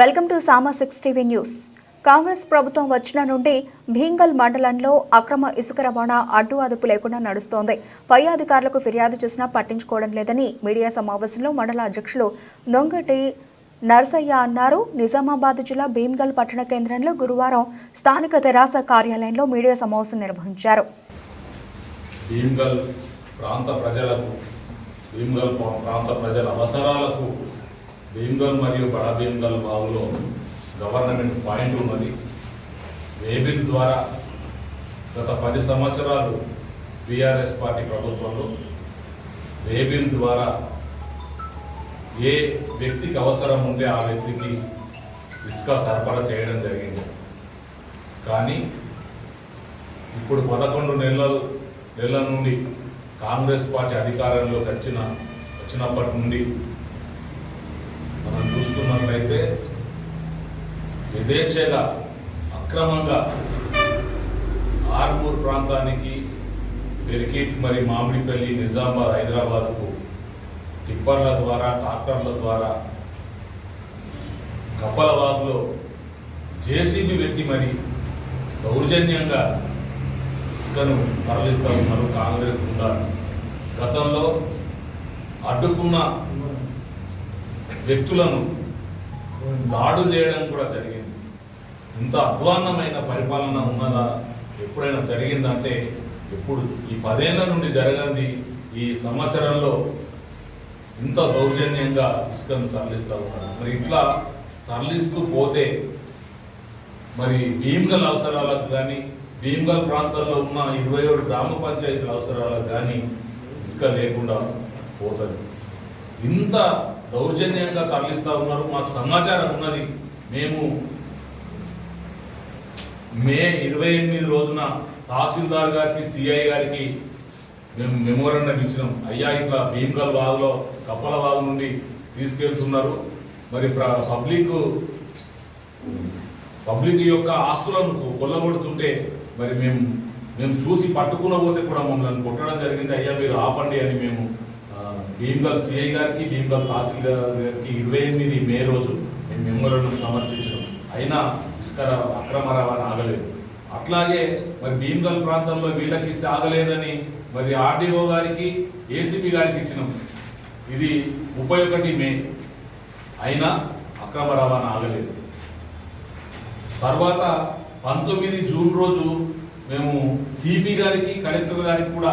Welcome to Sama six TV news. Congress ప్రభుత్వం వచ్చిన నుండి భీంగల్ మండలంలో అక్రమ ఇసుక రవాణా అడ్డు అదుపు లేకుండా నడుస్తోంది. పై అధికారులకు ఫిర్యాదు చేసినా పట్టించుకోవడం లేదని మీడియా సమావేశంలో మండల అధ్యక్షులు నొంగటి నర్సయ్య అన్నారు. నిజామాబాద్ జిల్లా భీమ్గల్ పట్టణ కేంద్రంలో గురువారం స్థానిక తెరాస కార్యాలయంలో మీడియా సమావేశం నిర్వహించారు. భీమ్గల్ ప్రాంత ప్రజలకు భీమ్గల్ ప్రాంత ప్రజల అవసరాలకు భీమ్గల్ మరియు బడా భీమ్గల్ బావులో గవర్నమెంట్ పాయింట్ ఉన్నది. వేబిల్ ద్వారా గత పది సంవత్సరాలు బీఆర్ఎస్ పార్టీ ప్రభుత్వంలో వేబిల్ ద్వారా ఏ వ్యక్తికి అవసరం ఉంటే ఆ వ్యక్తికి ఇసుక సరఫరా చేయడం జరిగింది. కానీ ఇప్పుడు పదకొండు నెలలు నెలల నుండి కాంగ్రెస్ పార్టీ అధికారంలోకి వచ్చిన వచ్చినప్పటి నుండి మనం చూస్తున్నట్లయితే యథేచ్ఛగా అక్రమంగా ఆర్మూర్ ప్రాంతానికి పెరికిట్ మరి మామిడిపల్లి నిజామాబాద్ హైదరాబాద్కు టిప్పర్ల ద్వారా ట్రాక్టర్ల ద్వారా కప్పలవాగులో జేసీబీ పెట్టి మరి దౌర్జన్యంగా ఇసుకను తరలిస్తూ ఉన్నారు కాంగ్రెస్ ఉన్నారు గతంలో అడ్డుకున్న వ్యక్తులను దాడులు చేయడం కూడా జరిగింది. ఇంత అధ్వాన్నమైన పరిపాలన ఉన్నదా? ఎప్పుడైనా జరిగిందంటే ఎప్పుడు ఈ పదేళ్ళ నుండి జరగంది ఈ సంవత్సరంలో ఇంత దౌర్జన్యంగా ఇసుకను తరలిస్తూ ఉన్నారు. మరి ఇట్లా తరలిస్తూ పోతే మరి భీమ్గల్ అవసరాలకు కానీ భీమ్గల్ ప్రాంతాల్లో ఉన్న ఇరవై ఏడు గ్రామ పంచాయతీల అవసరాలకు కానీ ఇసుక లేకుండా పోతుంది. ఇంత దౌర్జన్యంగా తరలిస్తూ ఉన్నారు. మాకు సమాచారం ఉన్నది. మేము మే ఇరవై ఎనిమిది రోజున తహసీల్దార్ గారికి సిఐ గారికి మేము మెమోరండం ఇచ్చినాం. అయ్యా ఇట్లా భీమ్గల్ వాగులో కప్పల వాగు నుండి తీసుకెళ్తున్నారు. మరి ప్ర- పబ్లిక్ పబ్లిక్ యొక్క ఆస్తులను కొల్లగొడుతుంటే మరి మేము మేము చూసి పట్టుకున్న పోతే కూడా మమ్మల్ని కొట్టడం జరిగింది. అయ్యా మీరు ఆపండి అని మేము భీమ్గల్ సిఐ గారికి భీమ్గల్ తహసీల్దార్ గారికి ఇరవై ఎనిమిది మే రోజు మేము మెంబర్లను సమర్పించడం. అయినా ఇసుక అక్రమ రవాణా ఆగలేదు. అట్లాగే మరి భీమ్గల్ ప్రాంతంలో వీళ్ళకి ఇస్తే ఆగలేదని మరి ఆర్డీఓ గారికి ఏసీపీ గారికి ఇచ్చినాం. ఇది ముప్పై ఒకటి మే. అయినా అక్రమ రవాణా ఆగలేదు. తర్వాత పంతొమ్మిది జూన్ రోజు మేము సిపి గారికి కలెక్టర్ గారికి కూడా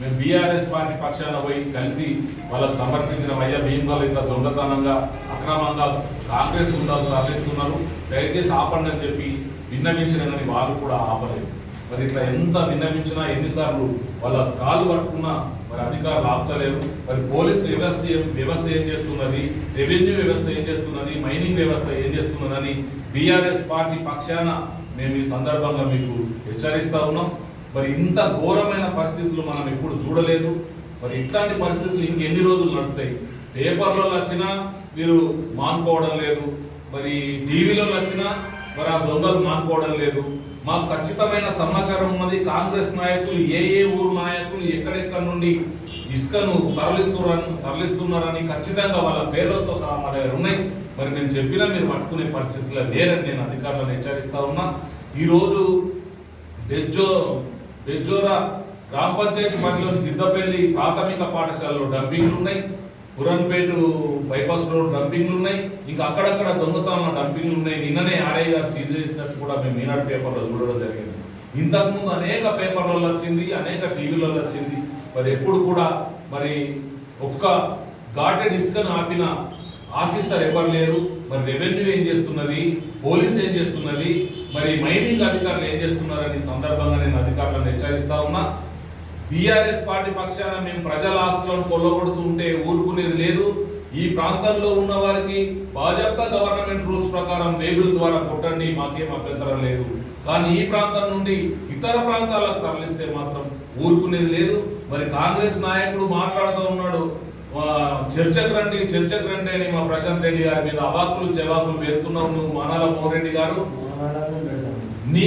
మేము బీఆర్ఎస్ పార్టీ పక్షాన పోయి కలిసి వాళ్ళకు సమర్పించిన అయ్యా మేము వాళ్ళు ఇంత దొంగతనంగా అక్రమంగా కాంగ్రెస్ గుండాలు తరలిస్తున్నారు. దయచేసి ఆపండి అని చెప్పి విన్నవించిన కానీ వాళ్ళు కూడా ఆపలేదు. మరి ఇట్లా ఎంత విన్నవించినా ఎన్నిసార్లు వాళ్ళ కాలు పట్టుకున్నా మరి అధికారులు ఆపుతలేరు. మరి పోలీస్ వ్యవస్థ వ్యవస్థ ఏం చేస్తున్నది? రెవెన్యూ వ్యవస్థ ఏం చేస్తున్నది? మైనింగ్ వ్యవస్థ ఏం చేస్తున్నదని బీఆర్ఎస్ పార్టీ పక్షాన మేము ఈ సందర్భంగా మీకు హెచ్చరిస్తా ఉన్నాం. మరి ఇంత ఘోరమైన పరిస్థితులు మనం ఎప్పుడు చూడలేదు. మరి ఇట్లాంటి పరిస్థితులు ఇంకెన్ని రోజులు నడుస్తాయి? పేపర్లో వచ్చినా మీరు మానుకోవడం లేదు. మరి టీవీలో వచ్చినా మరి ఆ దొంగలు మానుకోవడం లేదు. మాకు ఖచ్చితమైన సమాచారం ఉన్నది. కాంగ్రెస్ నాయకులు ఏ ఏ ఊరు నాయకులు ఎక్కడెక్కడ నుండి ఇసుకను తరలిస్తున్నారని తరలిస్తున్నారని ఖచ్చితంగా వాళ్ళ పేర్లతో సహా మా దగ్గర ఉన్నాయి. మరి నేను చెప్పినా మీరు పట్టుకునే పరిస్థితిలో లేరని నేను అధికారులను హెచ్చరిస్తా ఉన్నా. ఈరోజు బెజ్జో బెజ్జోరా గ్రామ పంచాయతీ పరిధిలోని సిద్ధపల్లి ప్రాథమిక పాఠశాలలో డంపింగ్లు ఉన్నాయి. పురన్పేట బైపాస్ రోడ్ డంపింగ్లు ఉన్నాయి. ఇంకా అక్కడక్కడ దొంగతనాల డంపింగ్లు ఉన్నాయి. నిన్ననే ఆర్ఐ గారు సీజ్ చేసినట్టు కూడా మేము ఈనాడు పేపర్లో చూడడం జరిగింది. ఇంతకుముందు అనేక పేపర్లలో వచ్చింది అనేక టీవీలలో వచ్చింది. మరి ఎప్పుడు కూడా మరి ఒక్క ఘాటెడ్ ఇసుకను ఆపిన ఆఫీసర్ ఎవరు లేరు మరి రెవెన్యూ ఏం చేస్తున్నది పోలీస్ ఏం చేస్తున్నది మరి మైనింగ్ అధికారులు ఏం చేస్తున్నారని సందర్భంగా నేను అధికారులను హెచ్చరిస్తా ఉన్నా. బీఆర్ఎస్ పార్టీ పక్షాన మేము ప్రజల ఆస్తులను కొల్లగొడుతుంటే ఊరుకునేది లేదు. ఈ ప్రాంతంలో ఉన్న వారికి భాజపా గవర్నమెంట్ రూల్స్ ప్రకారం వేగుల ద్వారా కొట్టండి మాకేం అభ్యంతరం లేదు. కానీ ఈ ప్రాంతం నుండి ఇతర ప్రాంతాలకు తరలిస్తే మాత్రం ఊరుకునేది లేదు. మరి కాంగ్రెస్ నాయకుడు మాట్లాడుతూ ఉన్నాడు చర్చకు రండి చర్చకు రండి అని మా ప్రశాంత్ రెడ్డి గారి మీద అవాకులు చెవాకులు వేస్తున్నావు నువ్వు మానాల మోహన్ రెడ్డి గారు. నీ